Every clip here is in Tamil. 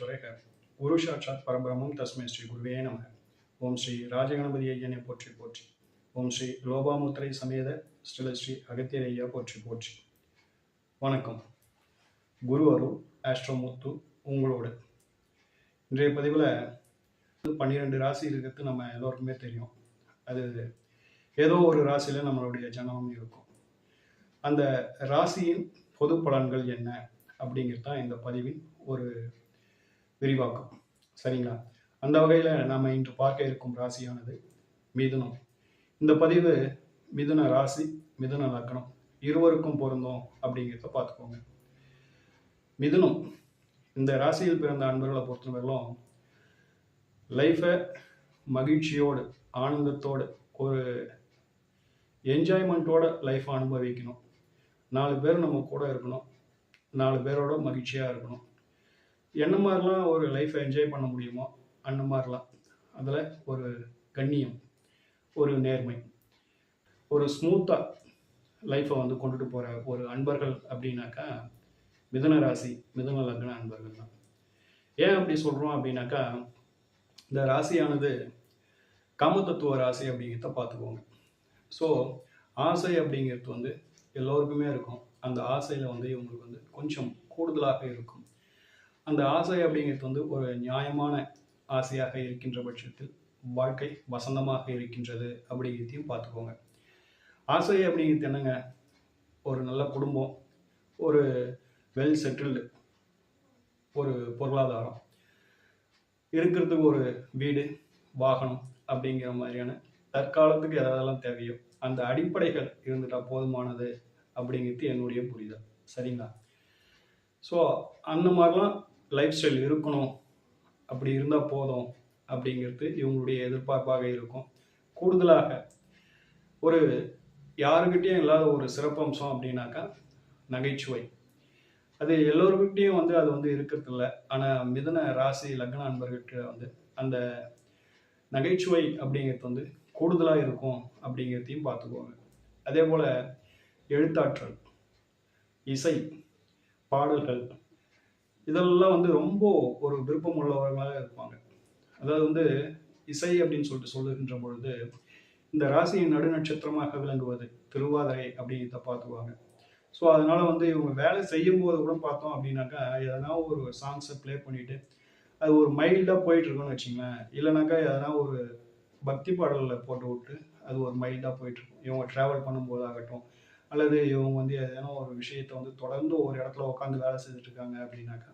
குரு விஷ்ணு குரு சாட்சாத் பரபிரமம் தஸ்மை ஸ்ரீ குருவே நம ஓம் ஸ்ரீ ராஜகணபதி ஐயனை போற்றி போற்றி. ஓம் ஸ்ரீ லோபாமுத்திரை சமேத ஸ்ரீல ஸ்ரீ அகத்தியர் ஐயா போற்றி போற்றி. வணக்கம். குரு அருள் ஆஸ்ட்ரோமுத்து உங்களோடு. இன்றைய பதிவில் பன்னிரெண்டு ராசி இருக்கிறது நம்ம எல்லோருக்குமே தெரியும். அது ஏதோ ஒரு ராசியில் நம்மளுடைய ஜனனம் இருக்கும். அந்த ராசியின் பொது பலன்கள் என்ன அப்படிங்கிறது தான் இந்த பதிவின் ஒரு விரிவாக்கும். சரிங்களா? அந்த வகையில் நாம் இன்று பார்க்க இருக்கும் ராசியானது மிதுனம். இந்த பதிவு மிதுன ராசி மிதுன லக்னம். இருவருக்கும் பொருந்தும் அப்படிங்கிறத பார்த்துக்கோங்க. மிதுனம் இந்த ராசியில் பிறந்த அன்பர்களை பொறுத்தவரையிலும் லைஃப்பை மகிழ்ச்சியோடு ஆனந்தத்தோடு ஒரு என்ஜாய்மெண்ட்டோட லைஃப்பை அனுபவிக்கணும். நாலு பேர் நம்ம கூட இருக்கணும். நாலு பேரோட மகிழ்ச்சியாக இருக்கணும். என்ன மாதிரிலாம் ஒரு லைஃப்பை என்ஜாய் பண்ண முடியுமோ அந்த மாதிரிலாம். அதில் ஒரு கண்ணியம் ஒரு நேர்மை ஒரு ஸ்மூத்தாக லைஃப்பை வந்து கொண்டுட்டு போகிற ஒரு அன்பர்கள் அப்படின்னாக்கா மிதன ராசி மிதன லக்ன அன்பர்கள் தான். ஏன் அப்படி சொல்கிறோம் அப்படின்னாக்கா இந்த ராசியானது காமதத்துவ ராசி அப்படிங்கிறத பார்த்துக்கோங்க. ஸோ ஆசை அப்படிங்கிறது வந்து எல்லோருக்குமே இருக்கும். அந்த ஆசையில் வந்து இவங்களுக்கு வந்து கொஞ்சம் கூடுதலாக இருக்கும். அந்த ஆசை அப்படிங்கிறது வந்து ஒரு நியாயமான ஆசையாக இருக்கின்ற பட்சத்தில் வாழ்க்கை வசந்தமாக இருக்கின்றது அப்படிங்கிறதையும் பார்த்துக்கோங்க. ஆசை அப்படிங்கிறது என்னங்க? ஒரு நல்ல குடும்பம் ஒரு வெல் செட்டில்டு ஒரு பொருளாதாரம் இருக்கிறதுக்கு ஒரு வீடு வாகனம் அப்படிங்கிற மாதிரியான தற்காலத்துக்கு எதெல்லாம் தேவையோ அந்த அடிப்படைகள் இருந்துட்டா போதுமானது அப்படிங்கிறது என்னுடைய புரிதல். சரிங்களா? ஸோ அந்த மாதிரிலாம் லைஃப் ஸ்டைல் இருக்கணும். அப்படி இருந்தால் போதும் அப்படிங்கிறது இவங்களுடைய எதிர்பார்ப்பாக இருக்கும். கூடுதலாக ஒரு யாருக்கிட்டேயும் இல்லாத ஒரு சிறப்பம்சம் அப்படின்னாக்கா நகைச்சுவை. அது எல்லோருக்கிட்டேயும் வந்து அது வந்து இருக்கிறது இல்லை ஆனால் மிதன ராசி லக்ன அன்பர்கிட்ட வந்து அந்த நகைச்சுவை அப்படிங்கிறது வந்து கூடுதலாக இருக்கும் அப்படிங்கிறதையும் பார்த்துக்கோங்க. அதே போல் எழுத்தாற்றல் இசை பாடல்கள் இதெல்லாம் வந்து ரொம்ப ஒரு விருப்பம் உள்ளவர்களாக இருப்பாங்க. அதாவது வந்து இசை அப்படின்னு சொல்லிட்டு சொல்லுகின்ற பொழுது இந்த ராசியின் நடுநட்சத்திரமாக விளங்குவது திருவாதிரை அப்படிங்கிறத பார்த்துக்குவாங்க. ஸோ அதனால வந்து இவங்க வேலை செய்யும் போது கூட பார்த்தோம் அப்படின்னாக்கா எதனா ஒரு சாங்ஸை ப்ளே பண்ணிட்டு அது ஒரு மைல்டாக போயிட்டு இருக்குன்னு வச்சுங்களேன். இல்லைனாக்கா எதனா ஒரு பக்தி பாடலில் போட்டு விட்டு அது ஒரு மைல்டாக போயிட்டு இருக்கும். இவங்க ட்ராவல் பண்ணும்போது ஆகட்டும் அல்லது இவங்க வந்து எதனா ஒரு விஷயத்தை வந்து தொடர்ந்து ஒரு இடத்துல உட்காந்து வேலை செஞ்சுட்டு இருக்காங்க அப்படின்னாக்கா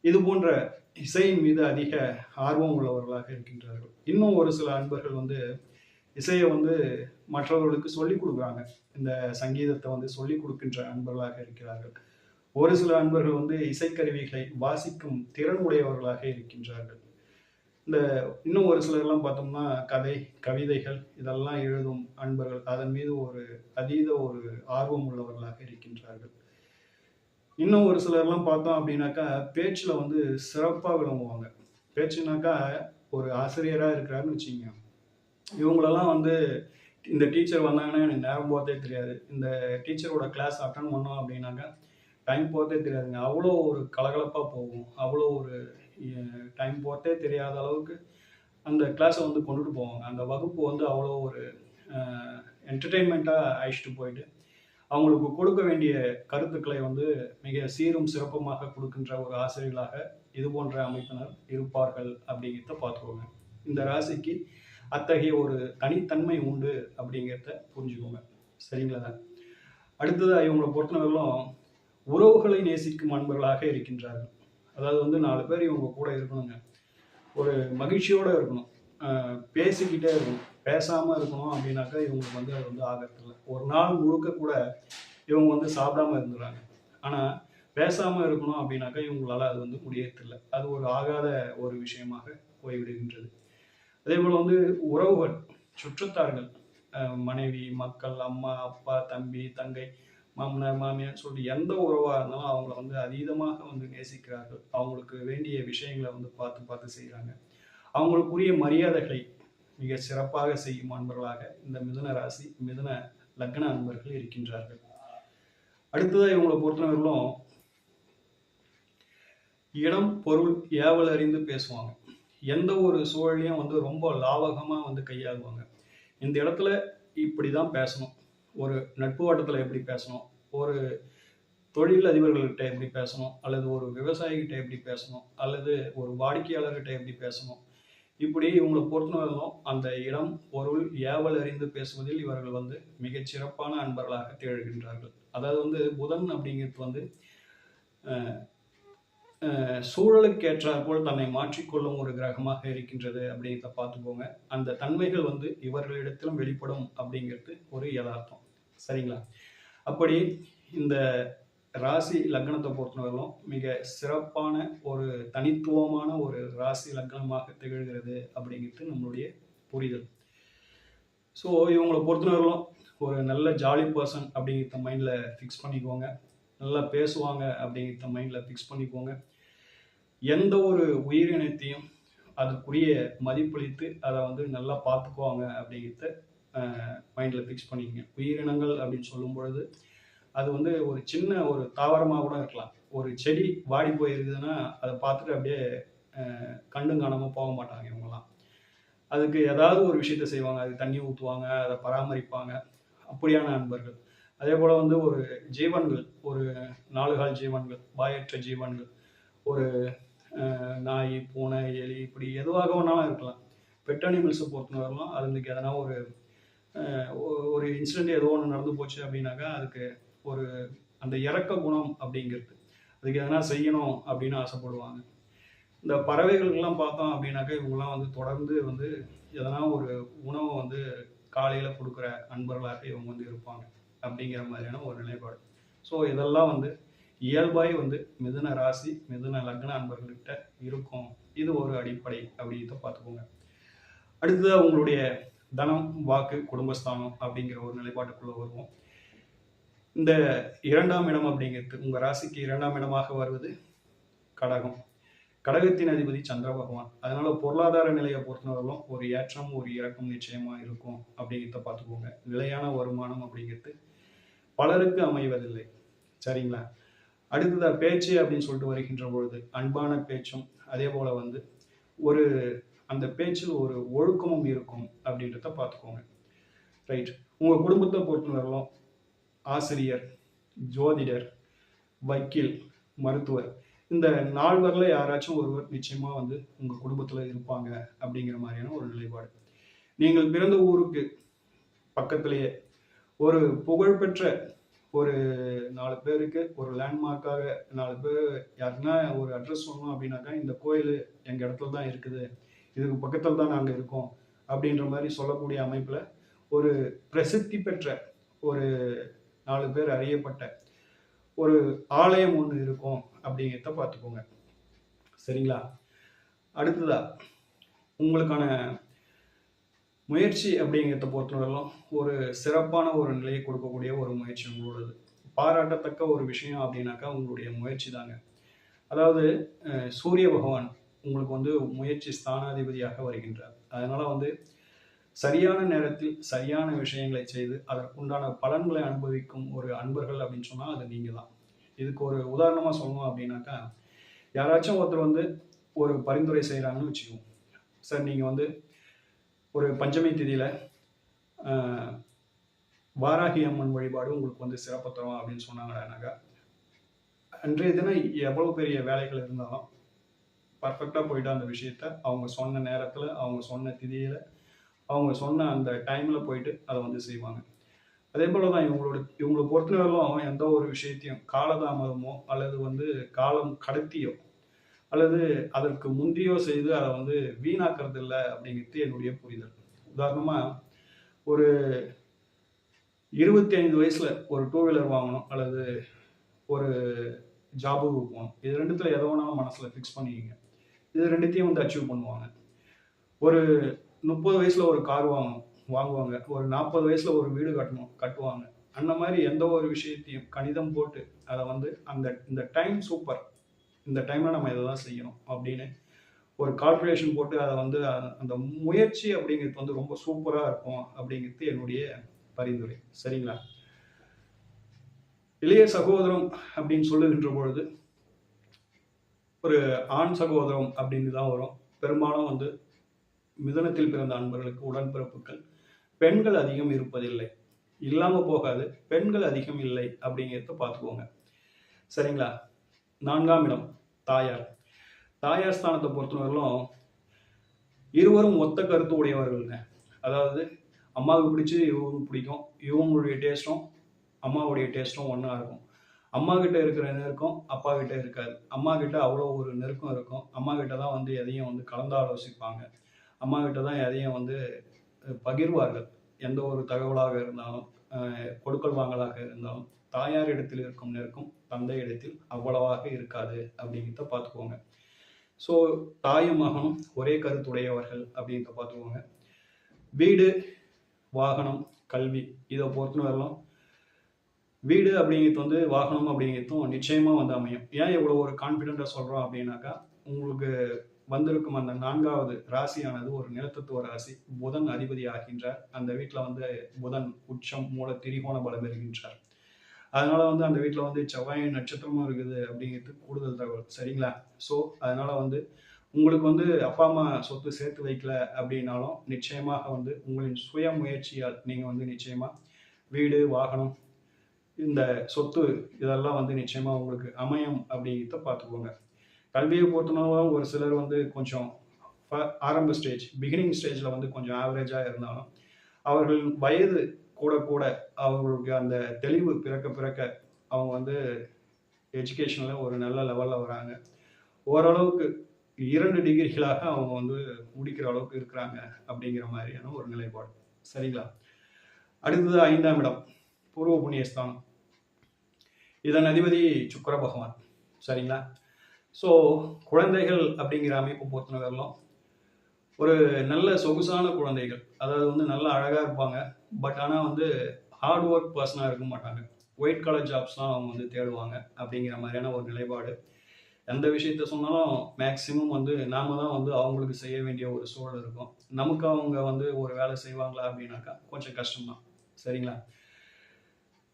இது போன்ற இசையின் மீது அதிக ஆர்வம் உள்ளவர்களாக இருக்கின்றார்கள். இன்னும் ஒரு சில அன்பர்கள் வந்து இசையை வந்து மற்றவர்களுக்கு சொல்லிக் கொடுக்குறாங்க. இந்த சங்கீதத்தை வந்து சொல்லிக் கொடுக்கின்ற அன்பர்களாக இருக்கிறார்கள். ஒரு சில அன்பர்கள் வந்து இசைக்கருவிகளை வாசிக்கும் திறன் உடையவர்களாக இருக்கின்றார்கள். இந்த இன்னும் ஒரு சிலர்லாம் பார்த்தோம்னா கதை கவிதைகள் இதெல்லாம் எழுதும் அன்பர்கள் அதன் மீது ஒரு அதீத ஒரு ஆர்வம் உள்ளவர்களாக இருக்கின்றார்கள். இன்னும் ஒரு சிலர்லாம் பார்த்தோம் அப்படின்னாக்கா பேச்சில் வந்து சிறப்பாக விளங்குவாங்க. பேச்சுனாக்கா ஒரு ஆசிரியராக இருக்கிறாருன்னு வச்சுங்க இவங்களெல்லாம் வந்து இந்த டீச்சர் வந்தாங்கன்னா எனக்கு நேரம் போகிறதே தெரியாது. இந்த டீச்சரோட கிளாஸ் அட்டன் பண்ணோம் அப்படின்னாக்கா டைம் போகிறதே தெரியாதுங்க. அவ்வளோ ஒரு கலகலப்பாக போகும். அவ்வளோ ஒரு டைம் போகிறதே தெரியாத அளவுக்கு அந்த கிளாஸை வந்து கொண்டுட்டு போவாங்க. அந்த வகுப்பு வந்து அவ்வளோ ஒரு என்டர்டெயின்மெண்ட்டாக அழைச்சிட்டு போயிட்டு அவங்களுக்கு கொடுக்க வேண்டிய கருத்துக்களை வந்து மிக சீரும் சிறப்புமாக கொடுக்கின்ற ஒரு ஆசிரியர்களாக இது போன்ற அமைப்பினர் இருப்பார்கள் அப்படிங்கிறத பார்த்துக்கோங்க. இந்த ராசிக்கு அத்தகைய ஒரு தனித்தன்மை உண்டு அப்படிங்கிறத புரிஞ்சுக்கோங்க. சரிங்களா? அடுத்ததாக இவங்களை பொறுத்தவரையிலும் உறவுகளை நேசிக்கும் அன்பர்களாக இருக்கின்றார்கள். அதாவது வந்து நாலு பேர் இவங்க கூட இருக்கணுங்க. ஒரு மகிழ்ச்சியோடு இருக்கணும். பேசிக்கிட்டே இருக்கணும். பேசாமல் இருக்கணும் அப்படின்னாக்கா இவங்களுக்கு வந்து அது வந்து ஆகிறதில்ல ஒரு நாள் முழுக்க கூட இவங்க வந்து சாப்பிடாம இருந்துடுறாங்க. ஆனால் பேசாமல் இருக்கணும் அப்படின்னாக்கா இவங்களால அது வந்து முடியறதில்லை. அது ஒரு ஆகாத ஒரு விஷயமாக போய்விடுகின்றது. அதே போல் வந்து உறவுகள் சுற்றத்தார்கள் மனைவி மக்கள் அம்மா அப்பா தம்பி தங்கை மாமனார் மாமியார் சொல்லிட்டு எந்த உறவாக இருந்தாலும் அவங்கள வந்து அதீதமாக வந்து நேசிக்கிறார்கள். அவங்களுக்கு வேண்டிய விஷயங்களை வந்து பார்த்து பார்த்து செய்கிறாங்க அவங்களுக்குரிய மரியாதைகளை மிக சிறப்பாக செய்யும் அன்பர்களாக இந்த மிதுன ராசி மிதுன லக்ன அன்பர்கள் இருக்கின்றார்கள். அடுத்ததாக இவங்களை பொறுத்தவரையிலும் இடம் பொருள் ஏவல் அறிந்து பேசுவாங்க. எந்த ஒரு சூழலையும் வந்து ரொம்ப லாவகமாக வந்து கையாளுவாங்க. இந்த இடத்துல இப்படி தான் பேசணும். ஒரு நட்பு வட்டத்தில் எப்படி பேசணும்? ஒரு தொழில் அதிபர்கள்கிட்ட எப்படி பேசணும்? அல்லது ஒரு விவசாயிகிட்ட எப்படி பேசணும்? அல்லது ஒரு வாடிக்கையாளர்கிட்ட எப்படி பேசணும்? இப்படி இவங்களை பொறுத்தவரையிலும் அந்த இடம் பொருள் ஏவல் அறிந்து பேசுவதில் இவர்கள் வந்து மிகச் சிறப்பான அன்பர்களாக திகழ்கின்றார்கள். அதாவது வந்து புதன் அப்படிங்கிறது வந்து சூழலுக்கு ஏற்றாற்போல் தன்னை மாற்றிக்கொள்ளும் ஒரு கிரகமாக இருக்கின்றது அப்படிங்கிறத பார்த்துக்கோங்க அந்த தன்மைகள் வந்து இவர்களிடத்திலும் வெளிப்படும் அப்படிங்கிறது ஒரு யதார்த்தம். சரிங்களா? அப்படி இந்த ராசி லக்னத்தை பொறுத்தவரையிலும் மிக சிறப்பான ஒரு தனித்துவமான ஒரு ராசி லக்னமாக திகழ்கிறது அப்படிங்கிறது நம்மளுடைய புரிதல். ஸோ இவங்களை பொறுத்தவரையிலும் ஒரு நல்ல ஜாலி பர்சன் அப்படிங்கிறத மைண்டில் ஃபிக்ஸ் பண்ணிக்கோங்க. நல்லா பேசுவாங்க அப்படிங்கிறத மைண்டில் ஃபிக்ஸ் பண்ணிக்கோங்க. எந்த ஒரு உயிரினத்தையும் அதுக்குரிய மதிப்பளித்து அதை வந்து நல்லா பார்த்துக்குவாங்க அப்படிங்கிறத மைண்டில் ஃபிக்ஸ் பண்ணிக்கங்க. உயிரினங்கள் அப்படின்னு சொல்லும் பொழுது அது வந்து ஒரு சின்ன ஒரு தாவரமாக கூட இருக்கலாம். ஒரு செடி வாடி போயிருக்குதுன்னா அதை பார்த்துட்டு அப்படியே அஹ், கண்டும் காணாமல் போக மாட்டாங்க இவங்கெல்லாம். அதுக்கு ஏதாவது ஒரு விஷயத்த செய்வாங்க. அதுக்கு தண்ணி ஊற்றுவாங்க அதை பராமரிப்பாங்க. அப்படியான நண்பர்கள். அதே போல் வந்து ஒரு ஜீவன்கள் ஒரு நாலுகால் ஜீவன்கள் வாயற்ற ஜீவன்கள் ஒரு நாய் பூனை எலி இப்படி எதுவாக வேணாலும் இருக்கலாம். பெட் அனிமல்ஸை பொறுத்தவரைலாம் அதுங்களுக்கு எதனா ஒரு ஒரு இன்சிடென்ட் ஏதோ ஒன்று நடந்து போச்சு அப்படின்னாக்கா அதுக்கு ஒரு அந்த இறக்க குணம் அப்படிங்கிறது. அதுக்கு எதனா செய்யணும் அப்படின்னு ஆசைப்படுவாங்க. இந்த பறவைகளுக்கெல்லாம் பார்த்தோம் அப்படின்னாக்கா இவங்கெல்லாம் வந்து தொடர்ந்து வந்து எதனா ஒரு உணவை வந்து காலையில் கொடுக்குற அன்பர்களாக இவங்க வந்து இருப்பாங்க அப்படிங்கிற மாதிரியான ஒரு நிலைப்பாடு. ஸோ இதெல்லாம் வந்து இயல்பாய் வந்து மிதுன ராசி மிதுன லக்ன அன்பர்கள்கிட்ட இருக்கும். இது ஒரு அடிப்படை அப்படின்றத பார்த்துக்கோங்க. அடுத்தது அவங்களுடைய தனம் வாக்கு குடும்பஸ்தானம் அப்படிங்கிற ஒரு நிலைப்பாட்டுக்குள்ளே வருவோம். இந்த இரண்டாம் இடம் அப்படிங்கிறது உங்க ராசிக்கு இரண்டாம் இடமாக வருவது கடகம். கடகத்தின் அதிபதி சந்திர பகவான். அதனால பொருளாதார நிலையை பொறுத்தவரையிலும் ஒரு ஏற்றம் ஒரு இறக்கம் நிச்சயமா இருக்கும் அப்படிங்கிறத பார்த்துக்கோங்க. நிலையான வருமானம் அப்படிங்கிறது பலருக்கு அமைவதில்லை. சரிங்களா? அடுத்ததா பேச்சு அப்படின்னு சொல்லிட்டு வருகின்ற பொழுது அன்பான பேச்சும் அதே போல வந்து ஒரு அந்த பேச்சில் ஒரு ஒழுக்கமும் இருக்கும் அப்படின்றத பார்த்துக்கோங்க. ரைட். உங்க குடும்பத்தை பொறுத்தவரையிலும் ஆசிரியர் ஜோதிடர் வக்கீல் மருத்துவர். இந்த நால்வரில் யாராச்சும் ஒருவர் நிச்சயமாக வந்து உங்கள் குடும்பத்தில் இருப்பாங்க அப்படிங்கிற மாதிரியான ஒரு நிலைப்பாடு. நீங்கள் பிறந்த ஊருக்கு பக்கத்திலேயே ஒரு புகழ்பெற்ற ஒரு நாலு பேருக்கு ஒரு லேண்ட்மார்க்காக நாலு பேர் யாருன்னா ஒரு அட்ரஸ் சொல்லணும் அப்படின்னாக்கா இந்த கோயில் எங்கள் இடத்துல தான் இருக்குது. இதுக்கு பக்கத்தில் தான் நாங்கள் இருக்கோம் அப்படின்ற மாதிரி சொல்லக்கூடிய அமைப்பில் ஒரு பிரசித்தி பெற்ற ஒரு நாலு பேர் அறியப்பட்ட ஒரு ஆலயம் ஒன்று இருக்கும் அப்படிங்கிறத பார்த்துக்கோங்க. சரிங்களா? அடுத்ததா உங்களுக்கான முயற்சி அப்படிங்கிறத பொறுத்தவரையிலும் ஒரு சிறப்பான ஒரு நிலையை கொடுக்கக்கூடிய ஒரு முயற்சி உங்களோடது. பாராட்டத்தக்க ஒரு விஷயம் அப்படின்னாக்கா உங்களுடைய முயற்சி தாங்க. அதாவது சூரிய பகவான் உங்களுக்கு வந்து முயற்சி ஸ்தானாதிபதியாக வருகின்றார். அதனால வந்து சரியான நேரத்தில் சரியான விஷயங்களை செய்து அதற்குண்டான பலன்களை அனுபவிக்கும் ஒரு அன்பர்கள் அப்படின்னு சொன்னால் அது நீங்கள் தான் இதுக்கு ஒரு உதாரணமாக சொல்லணும் அப்படின்னாக்கா யாராச்சும் ஒருத்தர் வந்து ஒரு பரிந்துரை செய்கிறாங்கன்னு வச்சுக்குவோம். சார் நீங்கள் வந்து ஒரு பஞ்சமி திதியில் வாராகி அம்மன் வழிபாடு உங்களுக்கு வந்து சிறப்பு தரும் அப்படின்னு சொன்னாங்கன்னாக்கா அன்றைய தினம் எவ்வளோ பெரிய வேலைகள் இருந்தாலும் பர்ஃபெக்டாக போயிட்டு அந்த விஷயத்த அவங்க சொன்ன நேரத்தில் அவங்க சொன்ன திதியில் அவங்க சொன்ன அந்த டைமில் போயிட்டு அதை வந்து செய்வாங்க. அதே போல தான் இவங்களோட இவங்களை பொறுத்தவரையிலும் எந்த ஒரு விஷயத்தையும் காலதாமதமோ அல்லது வந்து காலம் கடத்தியோ அல்லது அதற்கு முந்தியோ செய்து அதை வந்து வீணாக்கிறது இல்லை அப்படிங்கிறது என்னுடைய புரிதல். உதாரணமாக ஒரு இருபத்தி ஐந்து வயசில் ஒரு டூ வீலர் வாங்கணும் அல்லது ஒரு ஜாபுக்கு போகணும். இது ரெண்டுத்தில் எதோ வேணாலும் மனசில் ஃபிக்ஸ் பண்ணிக்கிங்க. இது ரெண்டுத்தையும் வந்து அச்சீவ் பண்ணுவாங்க. ஒரு முப்பது வயசில் ஒரு கார் வாங்கணும் வாங்குவாங்க. ஒரு நாற்பது வயசில் ஒரு வீடு கட்டணும் கட்டுவாங்க. அந்த மாதிரி எந்த ஒரு விஷயத்தையும் கணிதம் போட்டு அதை வந்து அந்த இந்த டைம் சூப்பர். இந்த டைமில் நம்ம இதை தான் செய்யணும் அப்படின்னு ஒரு கால்குலேஷன் போட்டு அதை வந்து அந்த முயற்சி அப்படிங்கிறது வந்து ரொம்ப சூப்பராக இருக்கும் அப்படிங்கிறது என்னுடைய பரிந்துரை. சரிங்களா? இளைய சகோதரம் அப்படின்னு சொல்லுகின்ற பொழுது ஒரு ஆண் சகோதரம் அப்படின்னு தான் வரும். பெரும்பாலும் வந்து மிதனத்தில் பிறந்த அன்பர்களுக்கு உடன்பிறப்புகள். பெண்கள் அதிகம் இருப்பதில்லை. இல்லாமல் போகாது. பெண்கள் அதிகம் இல்லை அப்படிங்கிறத பார்த்துக்கோங்க. சரிங்களா? நான்காம் இடம் தாயார். தாயார் ஸ்தானத்தை பொறுத்தவரையிலும் இருவரும் ஒத்த கருத்து உடையவர்கள்ங்க. அதாவது அம்மாவுக்கு பிடிச்சி இவங்களுக்கு பிடிக்கும். இவங்களுடைய டேஸ்ட்டும் அம்மாவுடைய டேஸ்ட்டும் ஒன்றா இருக்கும். அம்மா கிட்ட இருக்கிற நெருக்கம் அப்பா கிட்ட இருக்காது. அம்மா கிட்ட அவ்வளோ ஒரு நெருக்கம் இருக்கும். அம்மா கிட்ட தான் வந்து எதையும் வந்து கலந்து ஆலோசிப்பாங்க. அம்மா கிட்ட தான் எதையும் வந்து பகிர்வார்கள். எந்த ஒரு தகவலாக இருந்தாலும் கொடுக்கல் வாங்கலாக இருந்தாலும் தாயார் இடத்தில் இருக்கும் நெருக்கம் தந்தை இடத்தில் அவ்வளவாக இருக்காது அப்படிங்கிறத பார்த்துக்கோங்க. ஸோ தாயும் மகனும் ஒரே கருத்துடையவர்கள் அப்படிங்கிறத பார்த்துக்கோங்க. வீடு வாகனம் கல்வி இதை பொறுத்தவரையிலும் வீடு அப்படிங்கிறது வந்து வாகனம் அப்படிங்கிறதும் நிச்சயமாக வந்து அமையும். ஏன் இவ்வளோ ஒரு கான்ஃபிடென்ட்டாக சொல்கிறோம் அப்படின்னாக்கா உங்களுக்கு வந்திருக்கும் அந்த நான்காவது ராசியானது ஒரு நிலத்தத்துவ ராசி. புதன் அதிபதி ஆகின்றார். அந்த வீட்டில் வந்து புதன் உச்சம் மூல திரிகோண பலம் இருக்கின்றார் அதனால வந்து அந்த வீட்டில் வந்து செவ்வாய் நட்சத்திரமும் இருக்குது அப்படிங்கிறது கூடுதல் தகவல். சரிங்களா? ஸோ அதனால வந்து உங்களுக்கு வந்து அப்பா அம்மா சொத்து சேர்த்து வைக்கல அப்படின்னாலும் நிச்சயமாக வந்து உங்களின் சுய முயற்சியால் நீங்கள் வந்து நிச்சயமாக வீடு வாகனம் இந்த சொத்து இதெல்லாம் வந்து நிச்சயமாக உங்களுக்கு அமையும் அப்படிங்கிறத பார்த்துக்கோங்க. கல்வியை பொறுத்தனாலும் ஒரு சிலர் வந்து கொஞ்சம் ஃப- ஆரம்ப ஸ்டேஜ் பிகினிங் ஸ்டேஜில் வந்து கொஞ்சம் ஆவரேஜாக இருந்தாலும் அவர்கள் வயது கூட கூட அவங்களுக்கு அந்த தெளிவு பிறக்க பிறக்க அவங்க வந்து எஜுகேஷனில் ஒரு நல்ல லெவலில் வராங்க. ஓரளவுக்கு இரண்டு டிகிரிகளாக அவங்க வந்து முடிக்கிற அளவுக்கு இருக்கிறாங்க அப்படிங்கிற மாதிரியான ஒரு நிலைப்பாடு. சரிங்களா? அடுத்தது ஐந்தாம் இடம் பூர்வ புண்ணியஸ்தானம். இதன் அதிபதி சுக்கர பகவான். சரிங்களா? ஸோ குழந்தைகள் அப்படிங்கிற அமைப்பு பொறுத்தவரையிலும் ஒரு நல்ல சொகுசான குழந்தைகள் அதாவது வந்து நல்லா அழகாக இருப்பாங்க. பட் ஆனால் வந்து ஹார்ட் ஒர்க் பர்சனாக இருக்க மாட்டாங்க. ஒயிட் கலர் ஜாப்ஸ்லாம் அவங்க வந்து தேடுவாங்க அப்படிங்கிற மாதிரியான ஒரு நிலைப்பாடு. எந்த விஷயத்த சொன்னாலும் மேக்ஸிமம் வந்து நாம தான் வந்து அவங்களுக்கு செய்ய வேண்டிய ஒரு சூழல் இருக்கும். நமக்கு அவங்க வந்து ஒரு வேலை செய்வாங்களா அப்படின்னாக்கா கொஞ்சம் கஷ்டம்தான். சரிங்களா?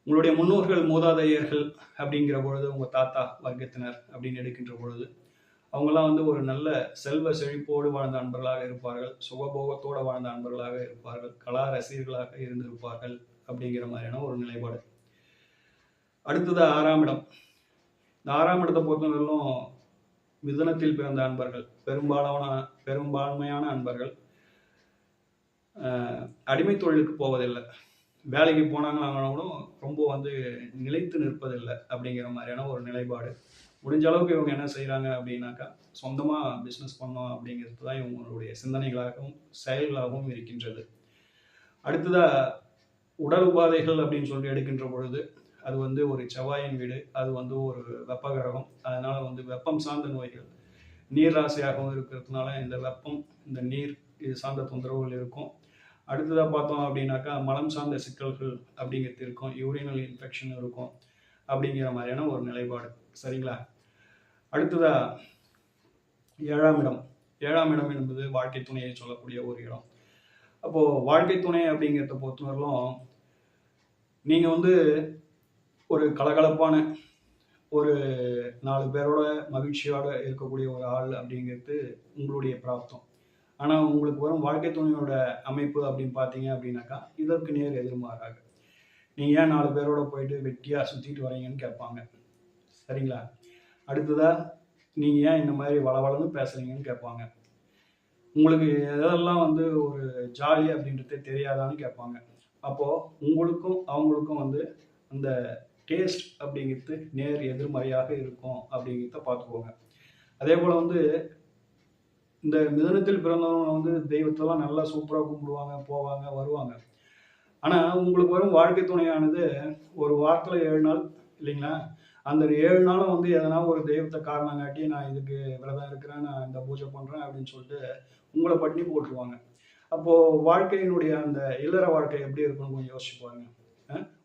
உங்களுடைய முன்னோர்கள் மூதாதையர்கள் அப்படிங்கிற பொழுது உங்கள் தாத்தா வர்க்கத்தினர் அப்படின்னு எடுக்கின்ற பொழுது அவங்கெல்லாம் வந்து ஒரு நல்ல செல்வ செழிப்போடு வாழ்ந்த அன்பர்களாக இருப்பார்கள் சுகபோகத்தோடு வாழ்ந்த அன்பர்களாக இருப்பார்கள் கலா ரசிகர்களாக இருந்திருப்பார்கள் அப்படிங்கிற மாதிரியான ஒரு நிலைப்பாடு. அடுத்தது ஆறாம் இடம். இந்த ஆறாம் இடத்தை பொறுத்தவரையிலும் மிதனத்தில் பிறந்த அன்பர்கள் பெரும்பாலான பெரும்பான்மையான அன்பர்கள் அடிமை தொழிலுக்கு போவதில்லை. வேலைக்கு போனாங்களாங்கன்னா கூட ரொம்ப வந்து நிலைத்து நிற்பதில்லை அப்படிங்கிற மாதிரியான ஒரு நிலைப்பாடு. முடிஞ்ச அளவுக்கு இவங்க என்ன செய்கிறாங்க அப்படின்னாக்கா சொந்தமாக பிஸ்னஸ் பண்ணோம் அப்படிங்கிறது தான் இவங்களுடைய சிந்தனைகளாகவும் செயல்களாகவும் இருக்கின்றது. அடுத்ததாக உடல் உபாதைகள் அப்படின்னு சொல்லி எடுக்கின்ற பொழுது அது வந்து ஒரு செவ்வாயின் வீடு அது வந்து ஒரு வெப்பகரகம் அதனால் வந்து வெப்பம் சார்ந்த நோய்கள். நீர் ராசியாகவும் இருக்கிறதுனால இந்த வெப்பம் இந்த நீர் இது சார்ந்த தொந்தரவுகள் இருக்கும். அடுத்ததாக பார்த்தோம் அப்படின்னாக்கா மலம் சார்ந்த சிக்கல்கள் அப்படிங்கிறது இருக்கும். யூரினல் இன்ஃபெக்ஷன் இருக்கும் அப்படிங்கிற மாதிரியான ஒரு நிலைப்பாடு. சரிங்களா? அடுத்ததாக ஏழாம் இடம். ஏழாம் இடம் என்பது வாழ்க்கை துணையை சொல்லக்கூடிய ஒரு இடம். அப்போது வாழ்க்கை துணை அப்படிங்கிறத பொறுத்தவரையிலும் நீங்கள் வந்து ஒரு கலகலப்பான ஒரு நாலு பேரோட மகிழ்ச்சியோட இருக்கக்கூடிய ஒரு ஆள் அப்படிங்கிறது உங்களுடைய பிராப்தம். ஆனால் உங்களுக்கு வரும் வாழ்க்கை துணையோட அமைப்பு அப்படின்னு பார்த்தீங்க அப்படின்னாக்கா இதற்கு நேர் எதிர்மாறாக. நீங்கள் ஏன் நாலு பேரோட போயிட்டு வெட்டியாக சுற்றிட்டு வரீங்கன்னு கேட்பாங்க. சரிங்களா? அடுத்ததாக நீங்கள் ஏன் இந்த மாதிரி வளவளன்னு பேசுகிறீங்கன்னு கேட்பாங்க. உங்களுக்கு எதெல்லாம் வந்து ஒரு ஜாலி அப்படின்றதே தெரியாதான்னு கேட்பாங்க. அப்போது உங்களுக்கும் அவங்களுக்கும் வந்து அந்த டேஸ்ட் அப்படிங்கிறது நேர் எதிர்மறையாக இருக்கும் அப்படிங்கிறத பார்த்துக்கோங்க. அதே போல் வந்து இந்த மிதனத்தில் பிறந்தவங்க வந்து தெய்வத்தெல்லாம் நல்லா சூப்பராக கும்பிடுவாங்க போவாங்க வருவாங்க. ஆனால் உங்களுக்கு வரும் வாழ்க்கை துணையானது ஒரு வாரத்தில் ஏழு நாள் இல்லைங்களா? அந்த ஏழு நாளும் வந்து எதனா ஒரு தெய்வத்தை காரணம் காட்டி நான் இதுக்கு விரதம் இருக்கிறேன் நான் இந்த பூஜை பண்ணுறேன் அப்படின்னு சொல்லிட்டு உங்களை பட்டினி போட்டுருவாங்க. அப்போது வாழ்க்கையினுடைய அந்த இல்லற வாழ்க்கை எப்படி இருக்குன்னு கொஞ்சம் யோசிச்சு பாருங்க.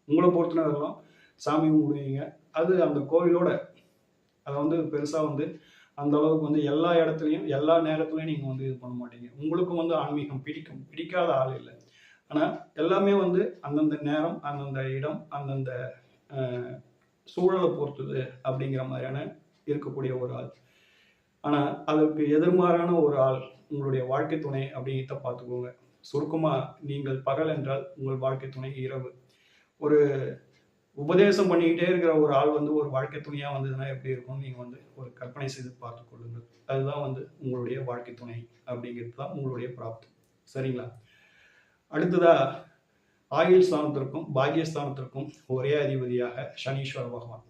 உங்களை பொறுத்தவரையிலும் சாமி கும்பிடுவீங்க. அது அந்த கோவிலோட அதை வந்து பெருசாக வந்து அந்த அளவுக்கு வந்து எல்லா இடத்துலையும் எல்லா நேரத்துலையும் நீங்கள் வந்து இது பண்ண மாட்டீங்க. உங்களுக்கும் வந்து ஆன்மீகம் பிடிக்கும். பிடிக்காத ஆள் இல்லை. ஆனால் எல்லாமே வந்து அந்தந்த நேரம் அந்தந்த இடம் அந்தந்த சூழலை பொறுத்தது அப்படிங்கிற மாதிரியான இருக்கக்கூடிய ஒரு ஆள். ஆனால் அதற்கு எதிர்மாறான ஒரு ஆள் உங்களுடைய வாழ்க்கை துணை அப்படிங்கிறத பார்த்துக்கோங்க. சுருக்கமாக நீங்கள் பகல் என்றால் உங்கள் வாழ்க்கை துணை இரவு. ஒரு உபதேசம் பண்ணிக்கிட்டே இருக்கிற ஒரு ஆள் வந்து ஒரு வாழ்க்கை துணையாக வந்ததுன்னா எப்படி இருக்கும்னு நீங்கள் வந்து ஒரு கற்பனை செய்து பார்த்து கொள்ளுங்கள். அதுதான் வந்து உங்களுடைய வாழ்க்கை துணை அப்படிங்கிறது தான் உங்களுடைய பிராப்தம் சரிங்களா? அடுத்ததா ஆயுள் ஸ்தானத்திற்கும் பாக்யஸ்தானத்திற்கும் ஒரே அதிபதியாக சனீஸ்வர பகவான்.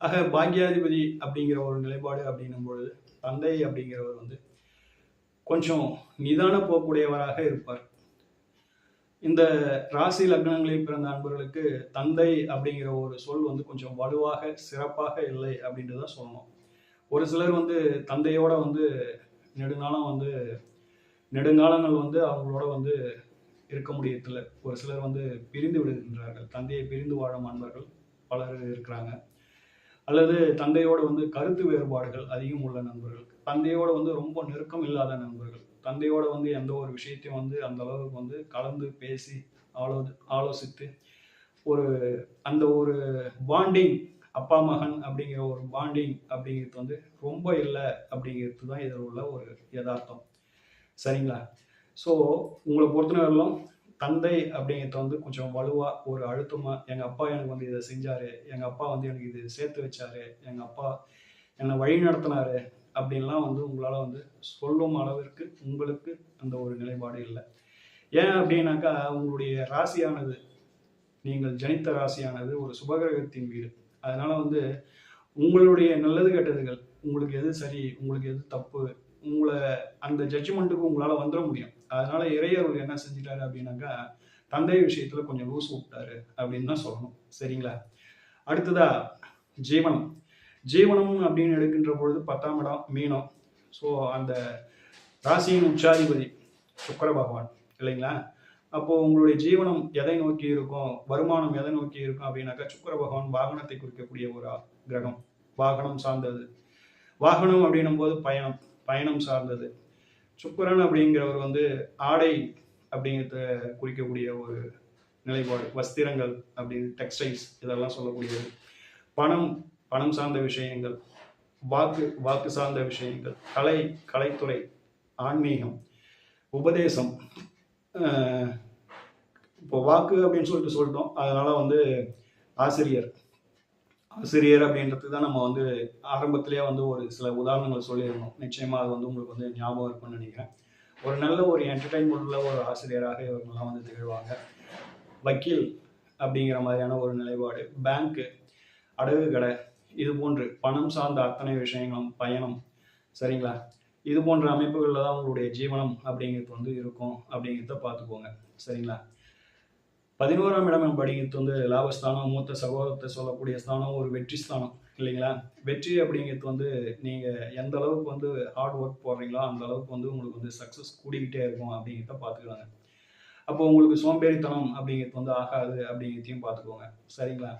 ஆக பாக்யாதிபதி அப்படிங்கிற ஒரு நிலைப்பாடு அப்படின்னும் பொழுது தந்தை அப்படிங்கிறவர் வந்து கொஞ்சம் நிதான போகக்கூடியவராக இருப்பார். இந்த ராசி லக்னங்களில் பிறந்த அன்பர்களுக்கு தந்தை அப்படிங்கிற ஒரு சொல் வந்து கொஞ்சம் வலுவாக சிறப்பாக இல்லை அப்படின்ட்டு தான் சொல்லணும். ஒரு சிலர் வந்து தந்தையோட வந்து நெடுநாளம் வந்து நெடுங்காலங்கள் வந்து அவங்களோட வந்து இருக்க முடியறதில்ல. ஒரு சிலர் வந்து பிரிந்து விடுகின்றார்கள். தந்தையை பிரிந்து வாழும் அன்பர்கள் பலர் இருக்கிறாங்க. அல்லது தந்தையோட வந்து கருத்து வேறுபாடுகள் அதிகம் உள்ள நண்பர்கள். தந்தையோட வந்து ரொம்ப நெருக்கம் இல்லாத நண்பர்கள். தந்தையோட வந்து எந்த ஒரு விஷயத்தையும் வந்து அந்த அளவுக்கு வந்து கலந்து பேசி ஆலோ ஆலோசித்து ஒரு அந்த ஒரு பாண்டிங் அப்பா மகன் அப்படிங்கிற ஒரு பாண்டிங் அப்படிங்கிறது வந்து ரொம்ப இல்லை அப்படிங்கிறது தான் இதில் உள்ள ஒரு யதார்த்தம். சரிங்களா? ஸோ உங்களை பொறுத்தவரையிலும் தந்தை அப்படிங்கிறத வந்து கொஞ்சம் வலுவாக ஒரு அழுத்தமாக எங்கள் அப்பா எனக்கு வந்து இதை செஞ்சார் எங்கள் அப்பா வந்து எனக்கு இது சேர்த்து வச்சாரு எங்கள் அப்பா என்னை வழி நடத்தினாரு அப்படின்லாம் வந்து உங்களால் வந்து சொல்லும் அளவிற்கு உங்களுக்கு அந்த ஒரு நிலைப்பாடு இல்லை. ஏன் அப்படின்னாக்கா உங்களுடைய ராசியானது நீங்கள் ஜனித்த ராசியானது ஒரு சுபகிரகத்தின் வீடு. அதனால் வந்து உங்களுடைய நல்லது கெட்டதுகள் உங்களுக்கு எது சரி உங்களுக்கு எது தப்பு உங்களை அந்த ஜட்ஜ்மெண்ட்டுக்கு உங்களால் வந்துட முடியும். அதனால இறையர் என்ன செஞ்சிட்டாரு அப்படின்னாக்கா தந்தை விஷயத்துல கொஞ்சம் லூஸ் விட்டாரு அப்படின்னு தான் சொல்லணும். சரிங்களா? அடுத்ததா ஜீவனம் ஜீவனம் அப்படின்னு எடுக்கின்ற பொழுது பத்தாம் இடம் மீனம். ஸோ அந்த ராசியின் உச்சாதிபதி சுக்கர பகவான் இல்லைங்களா? அப்போது உங்களுடைய ஜீவனம் எதை நோக்கி இருக்கும்? வருமானம் எதை நோக்கி இருக்கும் அப்படின்னாக்கா சுக்கர பகவான் வாகனத்தை குறிக்கக்கூடிய ஒரு ஆ- கிரகம். வாகனம் சார்ந்தது. வாகனம் அப்படின்னும் போது பயணம் பயணம் சார்ந்தது. சுக்கரன் அப்படிங்கிறவர் வந்து ஆடை அப்படிங்கிறத குறிக்கக்கூடிய ஒரு நிலைப்பாடு. வஸ்திரங்கள் அப்படின்னு டெக்ஸ்டைல்ஸ் இதெல்லாம் சொல்லக்கூடியது. பணம் பணம் சார்ந்த விஷயங்கள் வாக்கு வாக்கு சார்ந்த விஷயங்கள் கலை கலைத்துறை ஆன்மீகம் உபதேசம் இப்போ வாக்கு அப்படின்னு சொல்லிட்டு சொல்லிட்டோம். அதனால் வந்து ஆசிரியர் ஆசிரியர் அப்படின்றது தான் நம்ம வந்து ஆரம்பத்திலேயே வந்து ஒரு சில உதாரணங்கள் சொல்லியிருந்தோம். நிச்சயமாக அது வந்து உங்களுக்கு வந்து ஞாபகம் இருக்கும்னு நினைக்கிறேன். ஒரு நல்ல ஒரு என்டர்டைன்மெண்ட்டில் ஒரு ஆசிரியராக இவங்கெல்லாம் வந்து திகழ்வாங்க. வக்கீல் அப்படிங்கிற மாதிரியான ஒரு நிலைப்பாடு பேங்க்கு அடகு கடை இது போன்று பணம் சார்ந்த அத்தனை விஷயங்களும் பயணம் சரிங்களா? இது போன்ற அமைப்புகளில் தான் உங்களுடைய ஜீவனம் அப்படிங்கிறது வந்து இருக்கும் அப்படிங்கிறத பார்த்துக்கோங்க சரிங்களா? பதினோராம் இடம் அப்படிங்கிறது வந்து லாபஸ்தானம் மூத்த சகோதரத்தை சொல்லக்கூடிய ஸ்தானம் ஒரு வெற்றி ஸ்தானம் இல்லைங்களா? வெற்றி அப்படிங்கிறது வந்து நீங்கள் எந்த அளவுக்கு வந்து ஹார்ட் ஒர்க் போடுறீங்களோ அந்த அளவுக்கு வந்து உங்களுக்கு வந்து சக்ஸஸ் கூடிக்கிட்டே இருக்கும் அப்படிங்கிறத பார்த்துக்கலாங்க அப்போ உங்களுக்கு சோம்பேறித்தனம் அப்படிங்கிறது வந்து ஆகாது அப்படிங்கிறதையும் பார்த்துக்கோங்க சரிங்களா?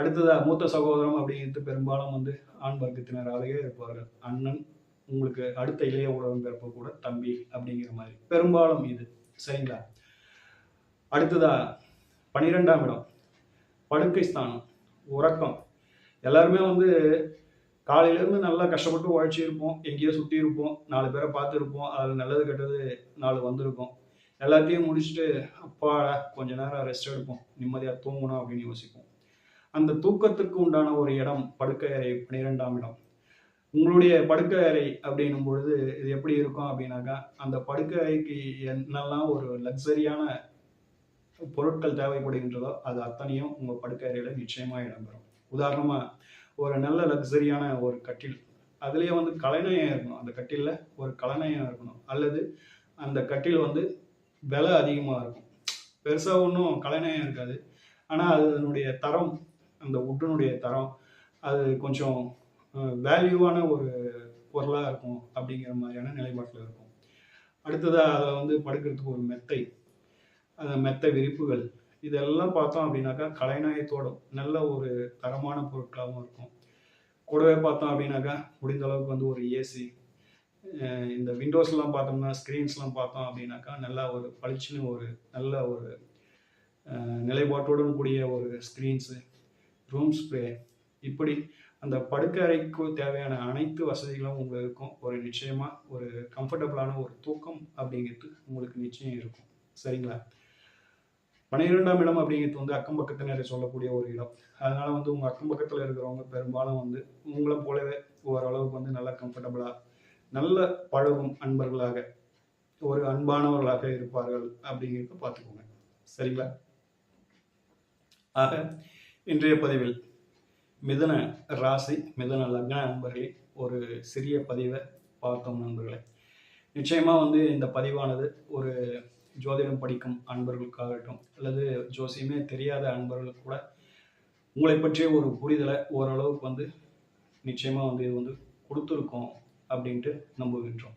அடுத்ததா மூத்த சகோதரம் அப்படிங்கிறது பெரும்பாலும் வந்து ஆண் வர்க்கத்தினராகவே இருப்பார்கள். அண்ணன் உங்களுக்கு அடுத்த இளைய உறவு பிறப்பு கூட தம்பி அப்படிங்கிற மாதிரி. பெரும்பாலும் இது. சரிங்களா? அடுத்ததா பனிரெண்டாம் இடம். படுக்கை ஸ்தானம். உறக்கம். எல்லாருமே வந்து காலையிலேருந்து நல்லா கஷ்டப்பட்டு உழைச்சி இருப்போம். எங்கேயோ சுற்றி இருப்போம். நாலு பேரை பார்த்துருப்போம். அதில் நல்லது கெட்டது நாலு வந்திருக்கும். எல்லாத்தையும் முடிச்சுட்டு அப்பா கொஞ்ச நேரம் ரெஸ்ட் எடுப்போம். நிம்மதியாக தூங்கணும் அப்படின்னு யோசிப்போம். அந்த தூக்கத்துக்கு உண்டான ஒரு இடம் படுக்கை அறை பன்னிரெண்டாம் இடம். உங்களுடைய படுக்கை அறை அப்படின்னும் பொழுது இது எப்படி இருக்கும் அப்படின்னாக்கா அந்த படுக்கை அறைக்கு என்னெல்லாம் ஒரு லக்ஸரியான பொருட்கள் தேவைப்படுகின்றதோ அது அத்தனையும் உங்கள் படுக்கை அறையில் நிச்சயமாக இடம்பெறும். உதாரணமாக ஒரு நல்ல லக்ஸரியான ஒரு கட்டில். அதுலேயே வந்து கலைநயம் இருக்கணும். அந்த கட்டிலில் ஒரு கலைநயம் இருக்கணும். அல்லது அந்த கட்டில் வந்து விலை அதிகமாக இருக்கும். பெருசாக ஒன்றும் கலைநயம் இருக்காது. ஆனால் அதனுடைய தரம் அந்த உட்டனுடைய தரம் அது கொஞ்சம் வேல்யூவான ஒரு பொருளாக இருக்கும் அப்படிங்கிற மாதிரியான நிலைப்பாட்டில் இருக்கும். அடுத்ததாக அதை வந்து படுக்கிறதுக்கு ஒரு மெத்தை அந்த மெத்தை விரிப்புகள் இதெல்லாம் பார்த்தோம் அப்படின்னாக்கா கலைநயத்தோட நல்ல ஒரு தரமான பொருட்களாகவும் இருக்கும். கூடவே பார்த்தோம் அப்படின்னாக்கா முடிந்த அளவுக்கு வந்து ஒரு ஏசி இந்த விண்டோஸ்லாம் பார்த்தோம்னா ஸ்க்ரீன்ஸ்லாம் பார்த்தோம் அப்படின்னாக்கா நல்லா ஒரு பளிச்சுன்னு ஒரு நல்ல ஒரு அஹ், நிலைப்பாட்டுடன் கூடிய ஒரு ஸ்க்ரீன்ஸு ரூம் ஸ்ப்ரே இப்படி அந்த படுக்கை அறைக்கு தேவையான அனைத்து வசதிகளும் உங்களுக்கு இருக்கும் ஒரு நிச்சயமாக ஒரு கம்ஃபர்டபுளான ஒரு தூக்கம் அப்படிங்கிறது உங்களுக்கு நிச்சயம் இருக்கும். சரிங்களா? பன்னிரெண்டாம் இடம் அப்படிங்கிறது வந்து அக்கம் பக்கத்தினரை சொல்லக்கூடிய ஒரு இடம். அதனால வந்து உங்கள் அக்கம் பக்கத்தில் இருக்கிறவங்க பெரும்பாலும் வந்து உங்களை போலவே ஓரளவுக்கு வந்து நல்லா கம்ஃபர்டபுளாக நல்ல பழகும் அன்பர்களாக ஒரு அன்பானவர்களாக இருப்பார்கள் அப்படிங்கிறத பார்த்துக்கோங்க. சரிங்களா? ஆக இன்றைய பதிவில் மிதன ராசி மிதன லக்ன நண்பர்களே ஒரு சிறிய பதிவை பார்த்தோம் நண்பர்களே. நிச்சயமாக வந்து இந்த பதிவானது ஒரு ஜோதிடம் படிக்கும் அன்பர்களுக்காகட்டும் அல்லது ஜோசியமே தெரியாத அன்பர்களுக்கு கூட உங்களை பற்றிய ஒரு புரிதலை ஓரளவுக்கு வந்து நிச்சயமாக வந்து இது வந்து கொடுத்துருக்கோம் அப்படின்ட்டு நம்புகின்றோம்.